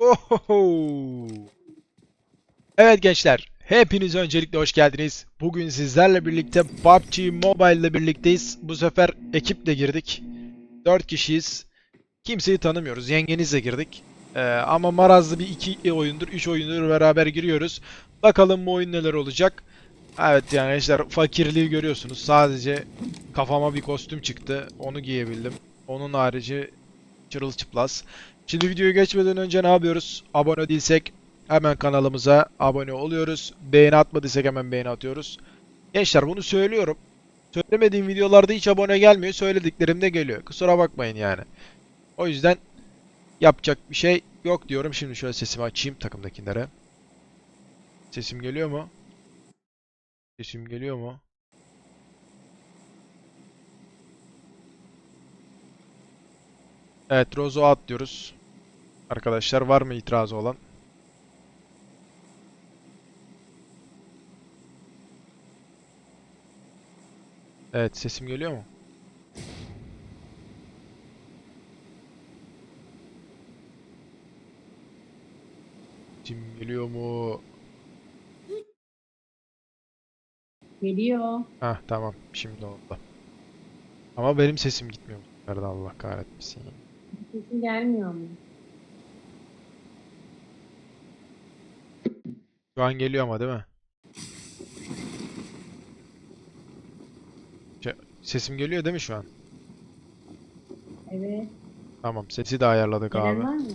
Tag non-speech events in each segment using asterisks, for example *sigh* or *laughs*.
Ohoho. Evet gençler, hepiniz öncelikle hoş geldiniz. Bugün sizlerle birlikte PUBG Mobile ile birlikteyiz. Bu sefer ekiple girdik. 4 kişiyiz. Kimseyi tanımıyoruz. Yengenizle girdik. Ee, ama marazlı bir iki oyundur, 3 oyundur beraber giriyoruz. Bakalım bu oyun neler olacak. Evet yani gençler fakirliği görüyorsunuz. Sadece kafama bir kostüm çıktı. Onu giyebildim. Onun harici çırılçıplaz. Şimdi videoya geçmeden önce ne yapıyoruz? Abone değilsek hemen kanalımıza abone oluyoruz. Beğeni atmadıysak hemen beğeni atıyoruz. Gençler bunu söylüyorum. Söylemediğim videolarda hiç abone gelmiyor. Söylediklerimde geliyor. Kusura bakmayın yani. O yüzden yapacak bir şey yok diyorum. Şimdi şöyle sesimi açayım takımdakilere. Sesim geliyor mu? Sesim geliyor mu? Evet, Rozo atlıyoruz. Arkadaşlar var mı itirazı olan? Evet, sesim geliyor mu? Sesim geliyor mu? Geliyor. Hah tamam, şimdi oldu. Ama benim sesim gitmiyor bu sefer de Allah kahretmesin. ya. Sesin gelmiyor mu? Şu an geliyor ama değil mi? Sesim geliyor değil mi şu an? Evet. Tamam, sesi de ayarladık Gelen abi. var mı?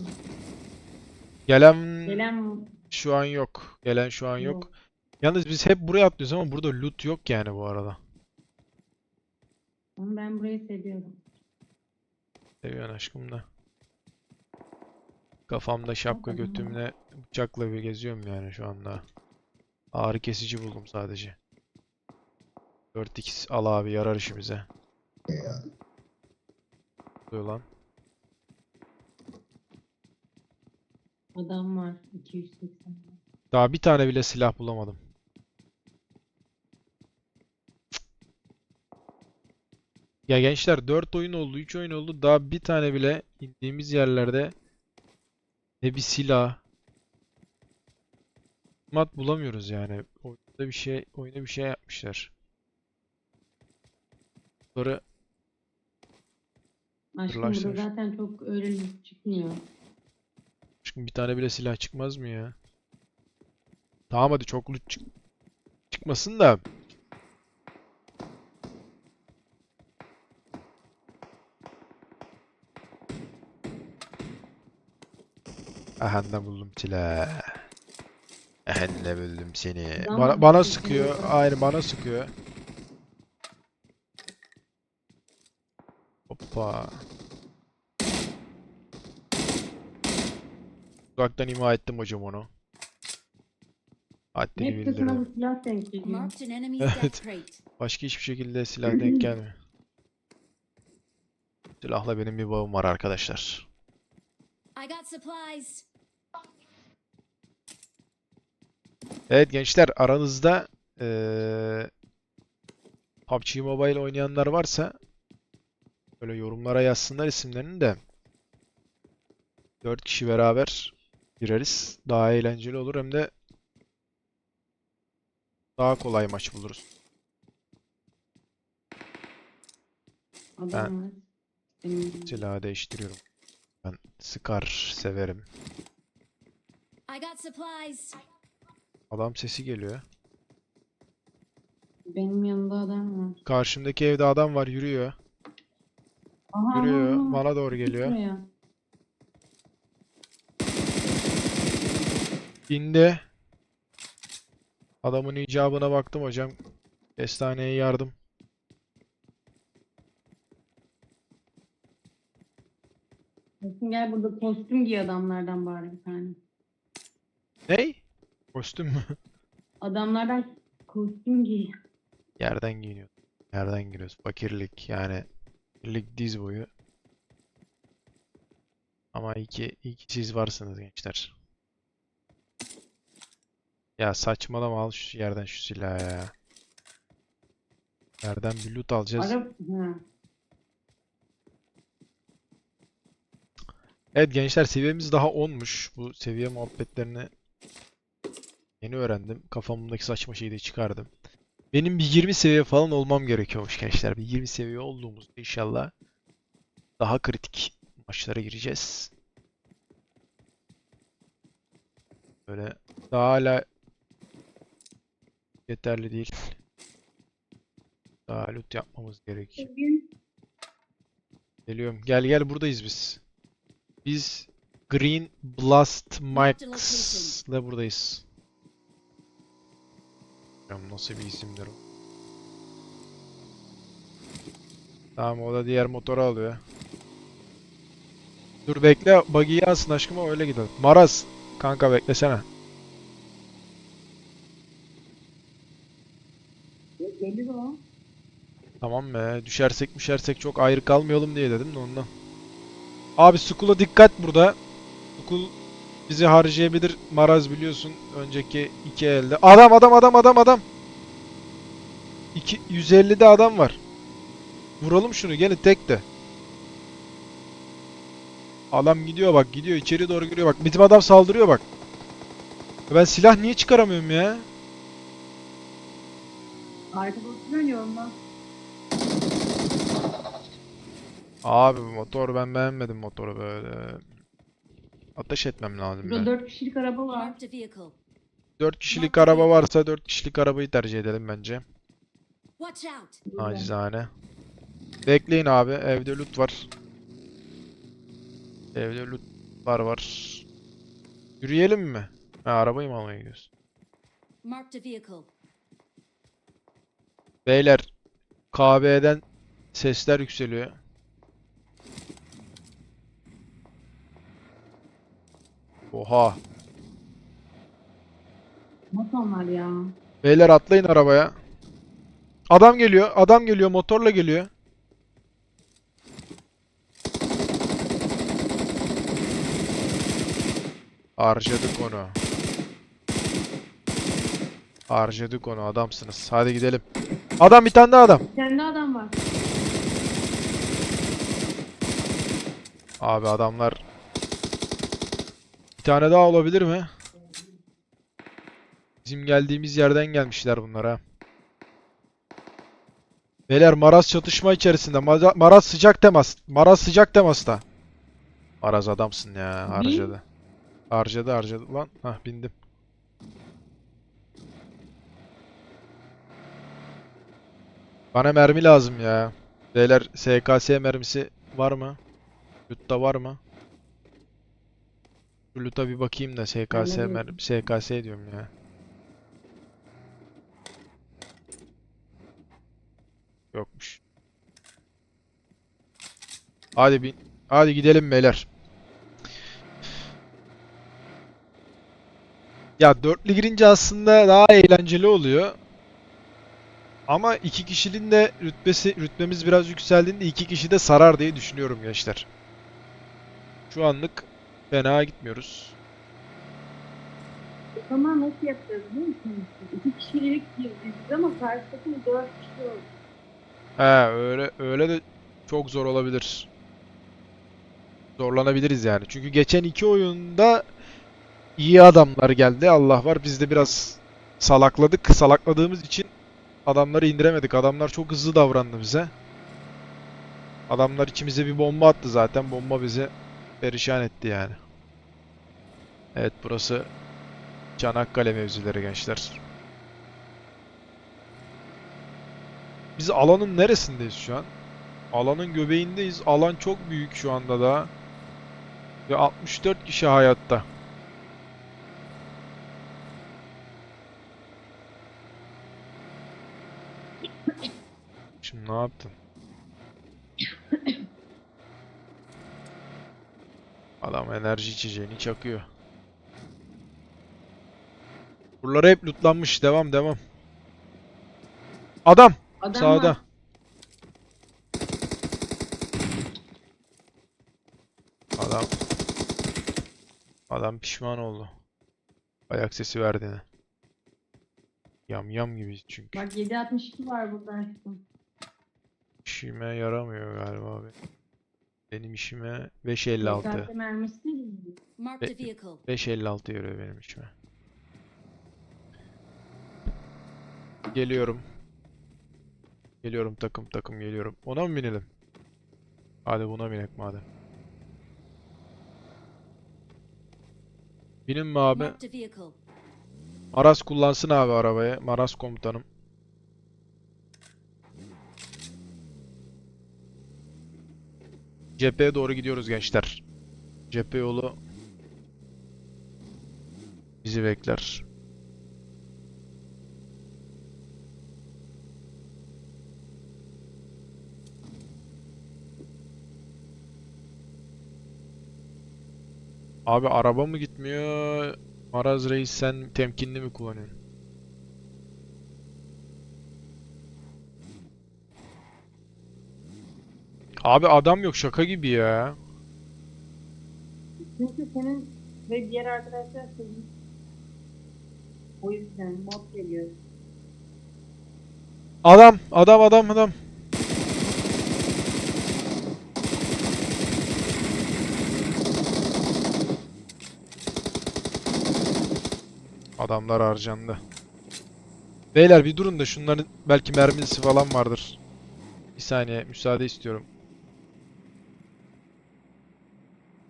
Gelen Gelen şu an yok. Gelen şu an yok. Yok. Yalnız biz hep buraya atlıyoruz ama burada loot yok yani bu arada. Ama ben burayı seviyorum. Seviyorsun aşkım da. Kafamda şapka götümle bıçakla bir geziyorum yani şu anda. Ağrı kesici buldum sadece. 4x al abi yarar işimize. Oluyor lan. Adam var. 280. Daha bir tane bile silah bulamadım. Ya gençler 4 oyun oldu, 3 oyun oldu. Daha bir tane bile indiğimiz yerlerde ne bir silah, mat bulamıyoruz yani. Oyunda bir şey, oyuna bir şey yapmışlar. Sonra Aşkım burada zaten çok öyle çıkmıyor. Aşkım bir tane bile silah çıkmaz mı ya? Tamam hadi çok loot çık çıkmasın da. Aha ne buldum silah. Aha ne buldum seni. Bana, bana sıkıyor. Aynı bana sıkıyor. Hoppa. Uzaktan ima ettim hocam onu. Haddini Hep de sana bildirdim. bu silah denk geliyor. Marked an enemy's *laughs* Evet. death crate. Başka hiçbir şekilde silah denk *laughs* gelmiyor. Silahla benim bir bağım var arkadaşlar. I got supplies. Evet gençler aranızda eee PUBG Mobile oynayanlar varsa böyle yorumlara yazsınlar isimlerini de 4 kişi beraber gireriz. Daha eğlenceli olur hem de daha kolay maç buluruz. Benim- Silahı değiştiriyorum. Ben Scar severim. I got supplies. Adam sesi geliyor. Benim yanımda adam var. Karşımdaki evde adam var yürüyor. Aha, Yürüyor. aha, aha. Bana doğru geliyor. buraya. İndi. Adamın icabına baktım hocam. Kestaneye yardım. Bakın gel burada kostüm giy adamlardan bari bir tane. Ney? Kostüm mü? *laughs* Adamlardan kostüm giy. Yerden giyiniyor. Yerden giriyoruz. Fakirlik yani. Fakirlik diz boyu. Ama iyi ki, iyi ki siz varsınız gençler. Ya saçmalama al şu yerden şu silahı ya. Yerden bir loot alacağız. Arap ha. Evet gençler seviyemiz daha 10'muş. Bu seviye muhabbetlerini yeni öğrendim. Kafamdaki saçma şeyi de çıkardım. Benim bir 20 seviye falan olmam gerekiyormuş gençler. Bir 20 seviye olduğumuzda inşallah daha kritik maçlara gireceğiz. Böyle daha hala yeterli değil. Daha loot yapmamız gerek. Geliyorum. Gel gel buradayız biz. Biz Green Blast Mike's ile buradayız. Nasıl bir isimdir o. Tamam o da diğer motoru alıyor. Dur bekle buggy'yi alsın aşkım o öyle gidelim. Maraz kanka beklesene. gelir o. Tamam be düşersek düşersek çok ayrı kalmayalım diye dedim de ondan. Abi Skull'a dikkat burada. Skull bizi harcayabilir. Maraz biliyorsun önceki iki elde. Adam adam adam adam adam. İki, 150'de adam var. Vuralım şunu gene tek de. Adam gidiyor bak gidiyor içeri doğru giriyor bak. Bizim adam saldırıyor bak. Ben silah niye çıkaramıyorum ya? Arkada oturuyor ondan. Abi motor ben beğenmedim motoru böyle. Ateş etmem lazım Burada ben. 4 kişilik araba var. Marked a vehicle. 4 kişilik araba varsa 4 kişilik arabayı tercih edelim bence. Watch out. Burada. Acizane. Bekleyin abi. Evde loot var. Evde loot var var. Yürüyelim mi? Ha, arabayı mı almaya gidiyoruz? Marked a vehicle. Beyler KB'den sesler yükseliyor. Oha. Nasıl onlar ya? Beyler atlayın arabaya. Adam geliyor. Adam geliyor. Motorla geliyor. Harcadık onu. Harcadık onu. Adamsınız. Hadi gidelim. Adam bir tane daha adam. Bir tane daha adam var. Abi adamlar bir tane daha olabilir mi? Bizim geldiğimiz yerden gelmişler bunlar ha. Beyler Maraz çatışma içerisinde. Maraz sıcak temas. Maraz sıcak temasta. Maraz adamsın ya. Harcadı. Harcadı harcadı. Lan hah bindim. Bana mermi lazım ya. Beyler SKS mermisi var mı? Loot'ta var mı? Loot'a bir bakayım da SKS mer SKS diyorum ya. Yokmuş. Hadi bin. Hadi gidelim beyler. Ya dörtlü girince aslında daha eğlenceli oluyor. Ama iki kişinin de rütbesi rütbemiz biraz yükseldiğinde iki kişi de sarar diye düşünüyorum gençler. Şu anlık fena gitmiyoruz. O zaman nasıl yapacağız biliyor musunuz? İki kişilik girdik ama karşı takım 4 kişi oldu. He öyle öyle de çok zor olabilir. Zorlanabiliriz yani. Çünkü geçen iki oyunda iyi adamlar geldi. Allah var biz de biraz salakladık. Salakladığımız için adamları indiremedik. Adamlar çok hızlı davrandı bize. Adamlar içimize bir bomba attı zaten. Bomba bizi perişan etti yani. Evet burası Çanakkale mevzileri gençler. Biz alanın neresindeyiz şu an? Alanın göbeğindeyiz. Alan çok büyük şu anda da. Ve 64 kişi hayatta. Şimdi ne yaptın? Adam enerji içeceğini çakıyor. Buralar hep lootlanmış. Devam devam. Adam! Adam Sağda. var. Adam Adam pişman oldu. Ayak sesi verdiğine. Yam yam gibiyiz çünkü. Bak 762 var burada aşkım. İşime yaramıyor galiba abi. Benim işime 5.56. Zaten mermisi değil mi? Marked a Be- vehicle. 5.56 yarıyor benim işime. Geliyorum. Geliyorum takım takım geliyorum. Ona mı binelim? Hadi buna binek madem. Binin mi abi? Marked a vehicle. Maras kullansın abi arabayı. Maras komutanım. Cepheye doğru gidiyoruz gençler. Cephe yolu bizi bekler. Abi araba mı gitmiyor? Maraz Reis sen temkinli mi kullanıyorsun? Abi adam yok şaka gibi ya. Çünkü senin ve diğer arkadaşlar senin. O yüzden mod geliyor. Adam, adam, adam, adam. Adamlar harcandı. Beyler bir durun da şunların belki mermisi falan vardır. Bir saniye müsaade istiyorum.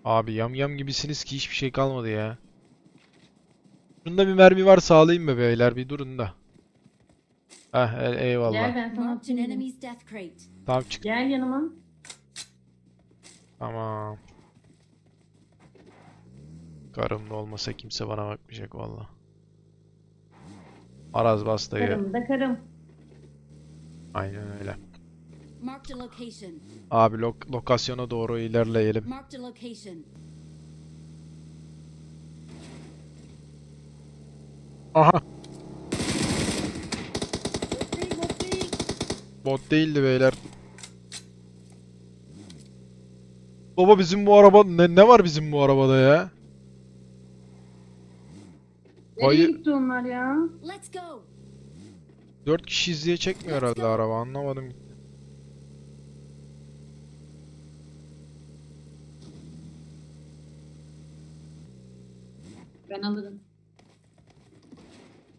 Abi yam yam gibisiniz ki hiçbir şey kalmadı ya. Şunda bir mermi var sağlayayım mı beyler bir durun da. Heh e- eyvallah. Gel ben sana Marked an atayım. enemy's death crate. Tamam çık. Gel yanıma. Tamam. Karım da olmasa kimse bana bakmayacak valla. Araz bas dayı. Karım da karım. Aynen öyle. Marked a location. Abi lok- lokasyona doğru ilerleyelim. Aha. Bot değil, bot değil. Bot değildi beyler. Baba bizim bu araba ne, ne var bizim bu arabada ya? Nereye gitti onlar ya? Let's go. 4 kişi diye çekmiyor herhalde araba anlamadım. Ben alırım.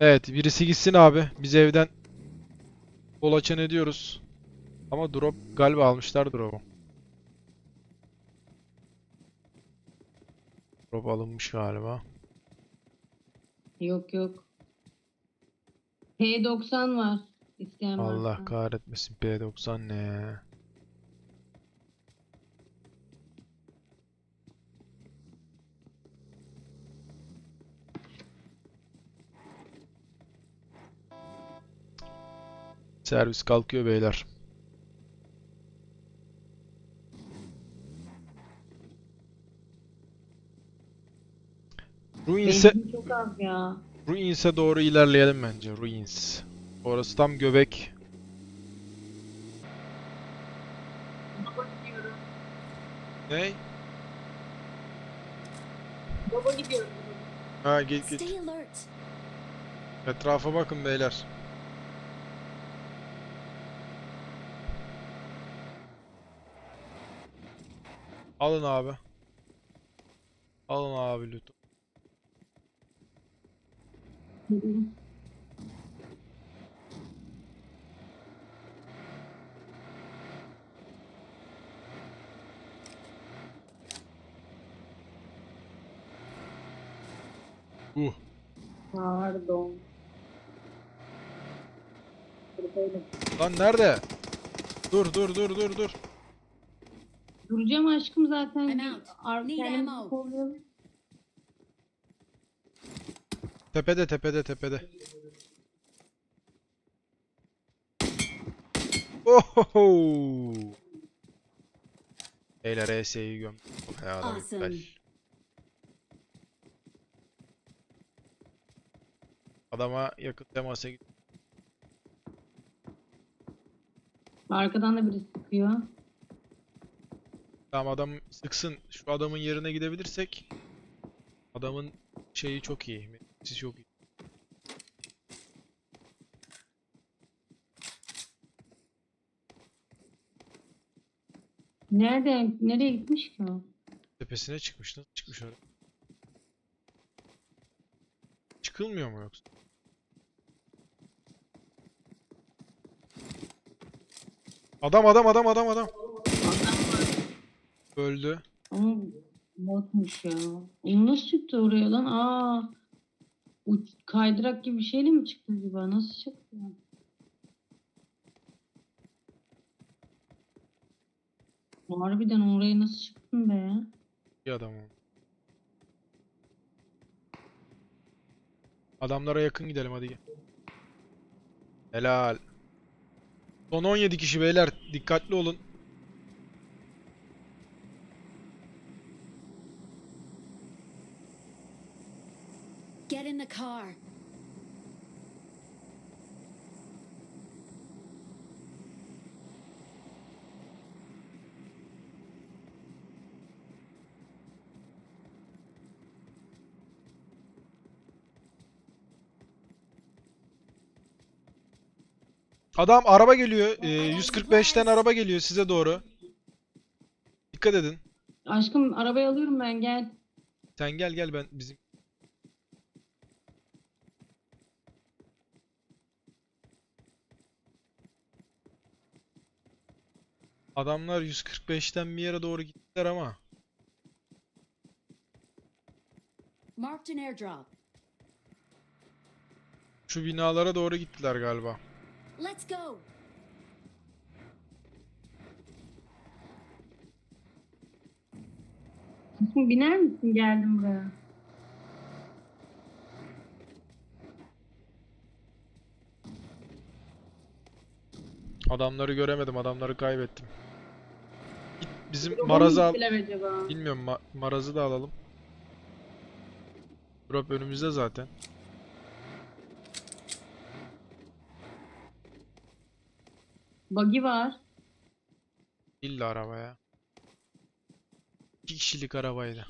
Evet birisi gitsin abi. Biz evden kolaçan ediyoruz. Ama drop galiba almışlar drop'u. Drop alınmış galiba. Yok yok. P90 var. İsteyen Allah varsa. kahretmesin P90 ne Servis kalkıyor beyler. Ruins'e Benzin çok az ya. Ruins'e doğru ilerleyelim bence. Ruins. Orası tam göbek. Baba gidiyorum. Ne? Baba gidiyorum. Ha git git. Etrafa bakın beyler. Alın abi. Alın abi lütfen. Uh. Pardon. Buradaydım. Lan nerede? Dur dur dur dur dur. Duracağım aşkım zaten. I'm out. ar- Need kendimizi ammo. kollayalım. Tepede tepede tepede. Ohoho. Beyler ES'yi göm. Ya adam Awesome. iptal. Adama yakın temasa git. Arkadan da biri sıkıyor. Tamam adam sıksın. Şu adamın yerine gidebilirsek adamın şeyi çok iyi. Siz çok iyi. Nerede? Nereye gitmiş ki o? Tepesine çıkmış. Nasıl çıkmış oraya? Çıkılmıyor mu yoksa? Adam adam adam adam adam. Öldü. Ama botmuş ya. Onu nasıl çıktı oraya lan? Aa. Uç, kaydırak gibi bir şeyle mi çıktı acaba? Nasıl çıktı? Harbiden oraya nasıl çıktın be? Bir adam o. Adamlara yakın gidelim hadi gel. Helal. Son 17 kişi beyler. Dikkatli olun. Car. Adam araba geliyor. Ee, 145'ten araba geliyor size doğru. Dikkat edin. Aşkım arabayı alıyorum ben gel. Sen gel gel ben bizim Adamlar 145'ten bir yere doğru gittiler ama Marked an airdrop. şu binalara doğru gittiler galiba. Let's go. Biner misin? Geldim buraya. Adamları göremedim, adamları kaybettim. Bizim Maraz'ı al. Bilmiyorum ma- Maraz'ı da alalım. Drop önümüzde zaten. Buggy var. İlla arabaya. İki kişilik arabaydı.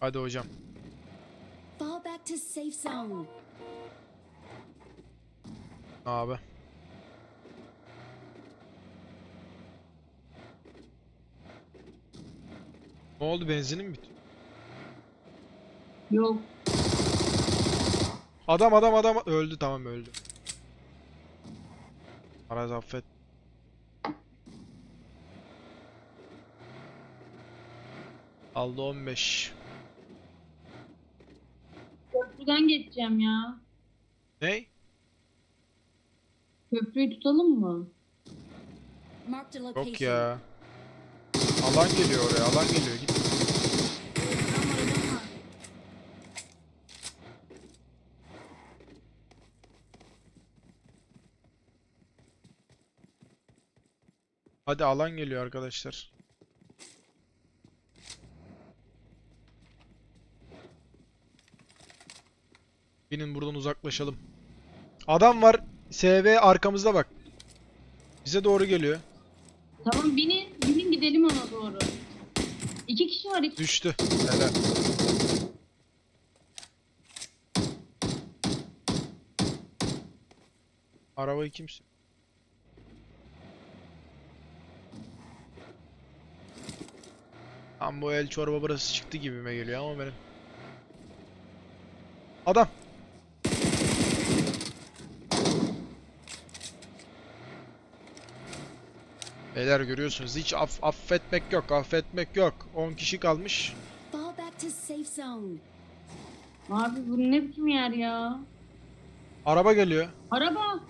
Hadi hocam. Back to safe zone. Abi. Ne oldu benzinim mi bitiyor? Yok. Adam adam adam öldü tamam öldü. Maraz affet. Aldı 15. Köprüden geçeceğim ya. Ney? Köprüyü tutalım mı? Yok ya. Alan geliyor oraya alan geliyor git. Hadi alan geliyor arkadaşlar. Binin buradan uzaklaşalım. Adam var. SV arkamızda bak. Bize doğru geliyor. Tamam binin. Binin gidelim ona doğru. İki kişi var. Iki... Düştü. Helal. Arabayı kim sür- Tam bu el çorba burası çıktı gibime geliyor ama benim. Adam. Beyler görüyorsunuz hiç aff affetmek yok, affetmek yok. 10 kişi kalmış. Fall back to safe zone. Abi bu ne biçim yer ya? Araba geliyor. Araba.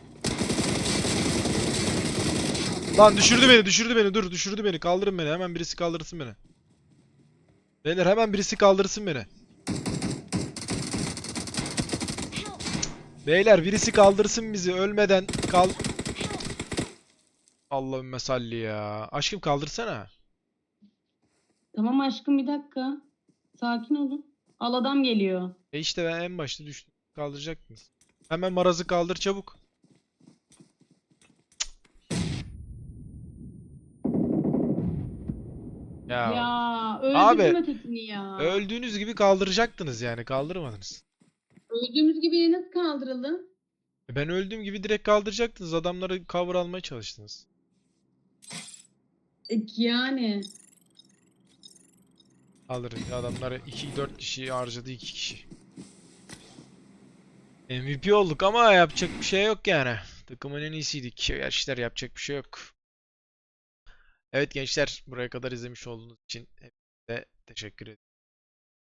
Lan düşürdü beni, düşürdü beni. Dur, düşürdü beni. Kaldırın beni. Hemen birisi kaldırsın beni. Beyler hemen birisi kaldırsın beni. Beyler birisi kaldırsın bizi ölmeden kal. Allahümme salli ya. Aşkım kaldırsana. Tamam aşkım bir dakika. Sakin olun. Al adam geliyor. E işte ben en başta düştüm. Kaldıracak mısın? Hemen marazı kaldır çabuk. Ya, Ya Abi, öldürdüm ötekini ya. öldüğünüz gibi kaldıracaktınız yani kaldırmadınız. Öldüğümüz gibi nasıl kaldıralım? E Ben öldüğüm gibi direkt kaldıracaktınız. Adamları cover almaya çalıştınız. E, Yani Kaldırın. Adamları 2-4 kişi harcadı 2 kişi. MVP olduk ama yapacak bir şey yok yani. Takımın en iyisiydik. Gençler yapacak bir şey yok. Evet gençler buraya kadar izlemiş olduğunuz için hepinize teşekkür ederim.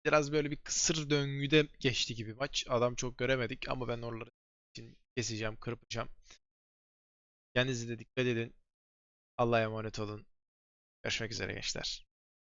Biraz böyle bir kısır döngüde geçti gibi maç. Adam çok göremedik ama ben oraları için keseceğim, kırpacağım. Kendinize de dikkat edin. Allah'a emanet olun. Görüşmek üzere gençler.